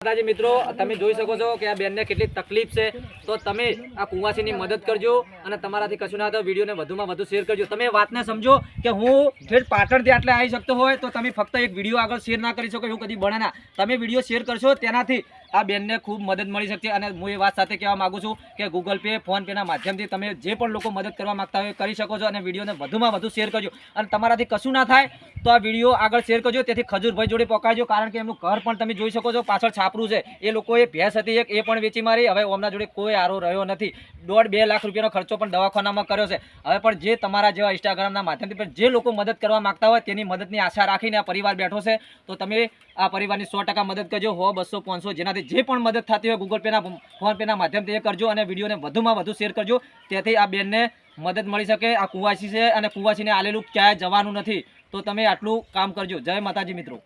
માતાજી મિત્રો, તમે જોઈ શકો છો કે આ બેનને કેટલી તકલીફ છે. તો તમે આ કુંવાસીની મદદ કરજો અને તમારાથી કશું ના થાય, વિડીયોને વધુમાં વધુ શેર કરજો. તમે વાતને સમજો કે હું ઠેઠ પાટણથી આટલે આવી શકતો હોય, તો તમે ફક્ત એક વીડિયો આગળ શેર ના કરી શકો, એવું કદી બને ના. તમે વીડિયો શેર કરશો, તેનાથી આ બેનને ખૂબ મદદ મળી શકશે અને હું એ વાત સાથે કહેવા માંગુ છું કે ગૂગલ પે ફોનપેના માધ્યમથી તમે જે પણ લોકો મદદ કરવા માગતા હોય કરી શકો છો અને વિડીયોને વધુમાં વધુ શેર કરજો. અને તમારાથી કશું ના થાય તો આ વીડિયો આગળ શેર કરજો. તેથી ખજૂરભાઈ જોડે પકડાજો કારણ કે એમનું ઘર પણ તમે જોઈ શકો છો. પાછળ છાપરું છે. એ લોકોએ ભેંસ હતી એક, એ પણ વેચી મારી. હવે ઓમના જોડે કોઈ આરો રહ્યો નથી. દોઢ બે લાખ રૂપિયાનો ખર્ચો પણ દવાખાનામાં કર્યો છે. હવે પણ જે તમારા જેવા ઇન્સ્ટાગ્રામના માધ્યમથી પણ જે લોકો મદદ કરવા માગતા હોય તેની મદદની આશા રાખીને આ પરિવાર બેઠો છે. તો તમે આ પરિવારની સો મદદ કરજો. હો બસો પાંચસો જેનાથી જે પણ મદદ થતી હોય ગૂગલ પેના ફોન પેના માધ્યમથી એ કરજો અને વિડીયોને વધુમાં વધુ શેર કરજો. તેથી આ બેનને મદદ મળી શકે, આ કુવાસી છે અને કુવાસીને આલેલું ક્યાંય જવાનું નથી. તો તમે આટલું કામ કરજો. જય માતાજી મિત્રો.